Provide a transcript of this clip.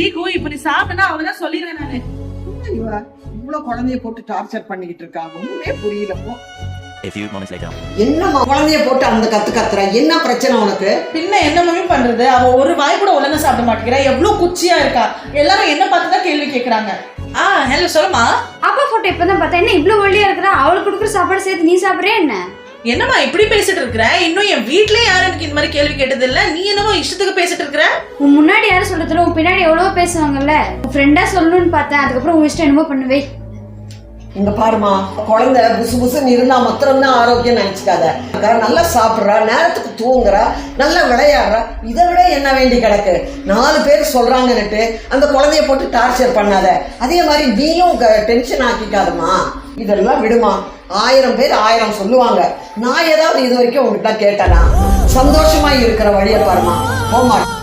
சீக்கு இப்ப நீ சாப்பிட்டனா அவ்வளவுதான் சொல்லிடுவேன் நானு. இவ இவ்வளவு குழந்தைய போட்டு டார்ச்சர் பண்ணிக்கிட்டு இருக்காங்க ஒண்ணுமே புரியல. என்னம்மா குழந்தைய போட்டு அந்த கத்து கத்துற? என்ன பிரச்சனை உனக்கு? பின்ன என்ன மம்மி பண்றது? அவ ஒரு வாய் கூட ஒழுங்கா சாப்பிட மாட்டேங்கிறா. எவ்வளவு குச்சியா இருக்கா? எல்லாரும் என்ன பார்த்து தான் கேள்வி கேக்குறாங்க. ஆ ஹலோ சொல்லுமா அப்பா போட்டோ இப்பதான் பார்த்தா என்ன இவ்வளவு ஒல்லியா இருக்கிறா? அவளுக்கு கொடுக்குற சாப்பாடு சேர்த்து நீ சாப்பிடுறியா என்ன? என்னம்மா இப்படி பேசிட்டு இருக்கிற? இன்னும் என் வீட்லயே யாரும் எனக்கு இந்த மாதிரி கேள்வி கேட்டது இல்ல நீ என்னமோ இஷ்டத்துக்கு பேசிட்டு இருக்கிற? உன் முன்னாடி யாரும் சொல்றதுல உன் பின்னாடி எவ்வளவோ பேசுவாங்கல்ல. உன் ஃப்ரெண்டா சொல்லணும்னு பார்த்தேன். அதுக்கப்புறம் உன் இஷ்டம் என்னமோ பண்ணுவே. இங்க பாருமா குழந்தை புசு புசுன்னு இருந்தா மாத்திரம்தான் ஆரோக்கியம் நினைச்சுக்காத. நல்லா சாப்பிடுறா நேரத்துக்கு தூங்குறா நல்லா விளையாடுறா. இதை விட என்ன வேண்டி கிடக்கு? நாலு பேர் சொல்றாங்கன்னுட்டு அந்த குழந்தைய போட்டு டார்ச்சர் பண்ணாத. அதே மாதிரி நீயும் டென்ஷன் ஆக்கிக்காதம்மா. இதெல்லாம் விடுமா? ஆயிரம் பேர் ஆயிரம் சொல்லுவாங்க. நான் ஏதாவது இது வரைக்கும் உங்ககிட்ட கேட்டேனா? சந்தோஷமா இருக்கிற வழியை பாருமா. போமாட்டேன்